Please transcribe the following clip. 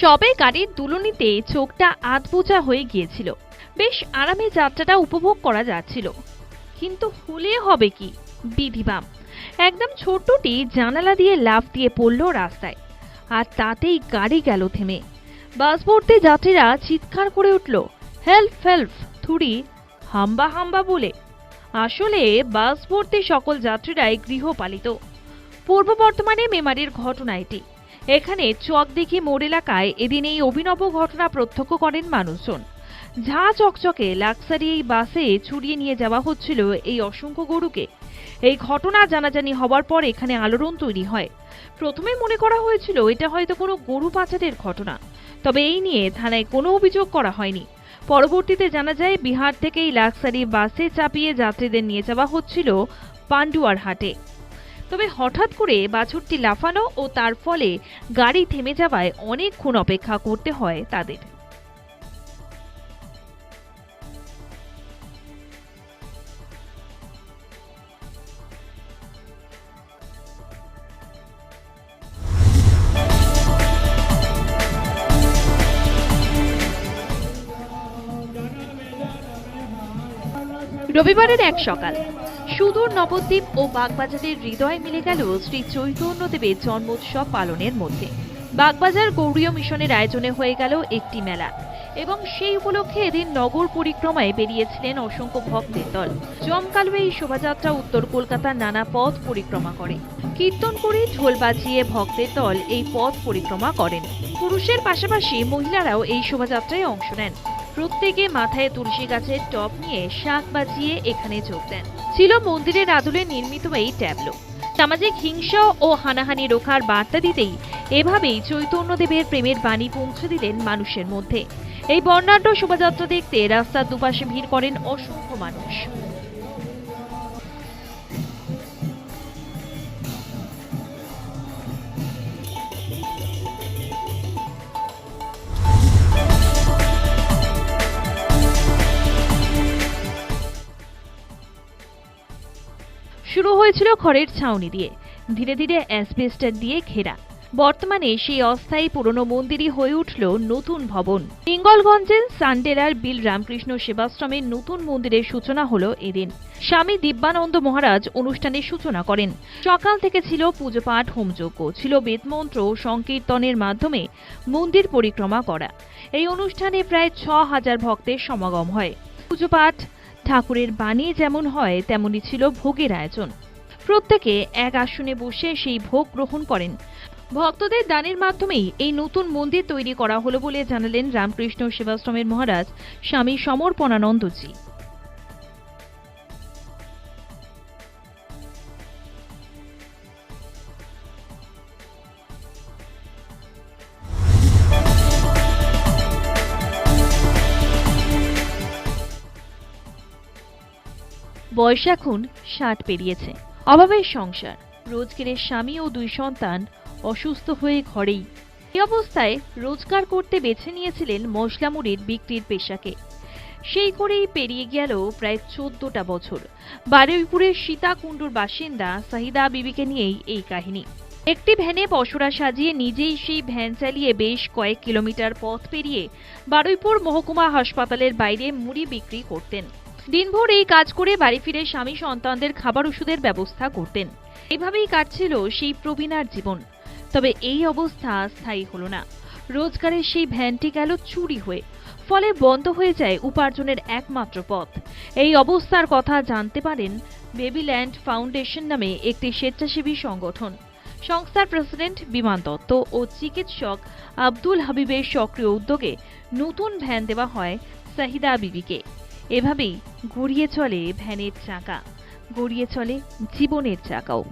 সবে গাড়ির দুলুনিতে চোখটা আধবোজা হয়ে গিয়েছিল। বেশ আরামে যাত্রাটা উপভোগ করা যাচ্ছিল। কিন্তু হলে হবে কি? বিধিবাম একদম ছোট্টটি জানালা দিয়ে লাফ দিয়ে পড়ল রাস্তায়। আর তাতেই গাড়ি গেল থেমে। বাস ভর্তি যাত্রীরা চিৎকার করে উঠল, হেল্প হেল্প! থুড়ি, হাম্বা হাম্বা বলে। আসলে বাস ভর্তি সকল যাত্রীরাই গৃহপালিত। পূর্ব বর্তমানে মেমারির ঘটনা এটি। এখানে চক দেখি মোড় এলাকায় এদিন এই অভিনব ঘটনা প্রত্যক্ষ করেন মানুষজন। ঝা চকচকে লাক্সারি এই বাসে ছুড়িয়ে নিয়ে যাওয়া হচ্ছিল এই অসংখ্য গরুকে। এই ঘটনা জানাজানি হবার পর এখানে আলোড়ন তৈরি হয়। প্রথমে মনে করা হয়েছিল এটা হয়তো কোনো গরু পাচারের ঘটনা, তবে এই নিয়ে থানায় কোনো অভিযোগ করা হয়নি। পরবর্তীতে জানা যায়, বিহার থেকে এই লাক্সারি বাসে চাপিয়ে যাত্রীদের নিয়ে যাওয়া হচ্ছিল পান্ডুয়ার হাটে। তবে হঠাৎ করে বাছুরটি লাফানো ও তার ফলে গাড়ি থেমে যাওয়ায় অনেকক্ষণ অপেক্ষা করতে হয় তাদের। রবিবারের এক সকাল। সুদূর নবদ্বীপ ও বাগবাজারের হৃদয় মিলে গেল শ্রী চৈতন্যদেবের জন্মোৎসব পালনের মধ্যে। বাগবাজার গৌরীয় মিশনের আয়োজনে হয়ে গেল একটি মেলা এবং সেই উপলক্ষে এদিন নগর পরিক্রমায় বেরিয়েছিলেন অসংখ্য ভক্তের দল। জমকালো এই শোভাযাত্রা উত্তর কলকাতার নানা পথ পরিক্রমা করে। কীর্তন করে ঢোল বাজিয়ে ভক্তের দল এই পথ পরিক্রমা করেন। পুরুষের পাশাপাশি মহিলারাও এই শোভাযাত্রায় অংশ নেন। প্রত্যেকে মাথায় তুলসী গাছের টপ নিয়ে শাক বাজিয়ে এখানে যোগ দেন। ছিল মন্দিরের আদলে নির্মিত এই ট্যাবলো। সামাজিক হিংসা ও হানাহানি রোখার বার্তা দিতেই এভাবেই চৈতন্যদেবের প্রেমের বাণী পৌঁছে দিলেন মানুষের মধ্যে। এই বর্ণাঢ্য শোভাযাত্রা দেখতে রাস্তার দুপাশে ভিড় করেন অসংখ্য মানুষ। শুরু হয়েছিল খড়ের ছাউনি দিয়ে। ধীরে ধীরে অ্যাসবেস্টার দিয়ে ঘেরা। বর্তমানে সেই অস্থায়ী পুরনো মন্দিরই হয়ে উঠল নতুন ভবন। পিঙ্গলগঞ্জের সান্ডেলার বিল রামকৃষ্ণ সেবাশ্রমের নতুন মন্দিরের সূচনা হলো এদিন। স্বামী দিব্যানন্দ মহারাজ অনুষ্ঠানের সূচনা করেন। সকাল থেকে ছিল পুজোপাঠ হোমযজ্ঞ। ছিল বেদমন্ত্র ও সংকীর্তনের মাধ্যমে মন্দির পরিক্রমা করা। এই অনুষ্ঠানে প্রায় ছ হাজার ভক্তের সমাগম হয়। পুজোপাঠ ঠাকুরের বাণী যেমন হয়, তেমনই ছিল ভোগের আয়োজন। প্রত্যেকে এক আসনে বসে সেই ভোগ গ্রহণ করেন। ভক্তদের দানের মাধ্যমেই এই নতুন মন্দির তৈরি করা হলো বলে জানালেন রামকৃষ্ণ সেবাশ্রমের মহারাজ স্বামী সমর্পণানন্দজি। বয়স এখন ষাট পেরিয়েছে। অভাবের সংসার, রোজগেরের স্বামী ও দুই সন্তান অসুস্থ হয়ে ঘরেই। এই অবস্থায় রোজগার করতে বেছে নিয়েছিলেন মশলা মুড়ির বিক্রির পেশাকে। সেই করেই পেরিয়ে গেল প্রায় চোদ্দটা বছর। বারুইপুরের সীতাকুণ্ডুর বাসিন্দা সাহিদা বিবিকে নিয়েই এই কাহিনী। একটি ভ্যানে পশরা সাজিয়ে নিজেই সেই ভ্যান চালিয়ে বেশ কয়েক কিলোমিটার পথ পেরিয়ে বারুইপুর মহকুমা হাসপাতালের বাইরে মুড়ি বিক্রি করতেন। দিনভর এই কাজ করে বাড়ি ফিরে স্বামী সন্তানদের খাবার ওষুধের ব্যবস্থা করতেন। এভাবেই কাটছিল সেই প্রবীণার জীবন। তবে এই অবস্থা স্থায়ী হলো না। রোজগারের সেই ভ্যানটি গেল চুরি হয়ে। ফলে বন্ধ হয়ে যায় উপার্জনের একমাত্র পথ। এই অবস্থার কথা জানতে পারেন বেবিল্যান্ড ফাউন্ডেশন নামে একটি স্বেচ্ছাসেবী সংগঠন। সংস্থার প্রেসিডেন্ট বিমান দত্ত ও চিকিৎসক আব্দুল হাবিবের সক্রিয় উদ্যোগে নতুন ভ্যান দেওয়া হয় সাহিদা বিবিকে। এভাবেই গড়িয়ে চলে ভ্যানের চাকা গড়িয়ে চলে জীবনের চাকাও।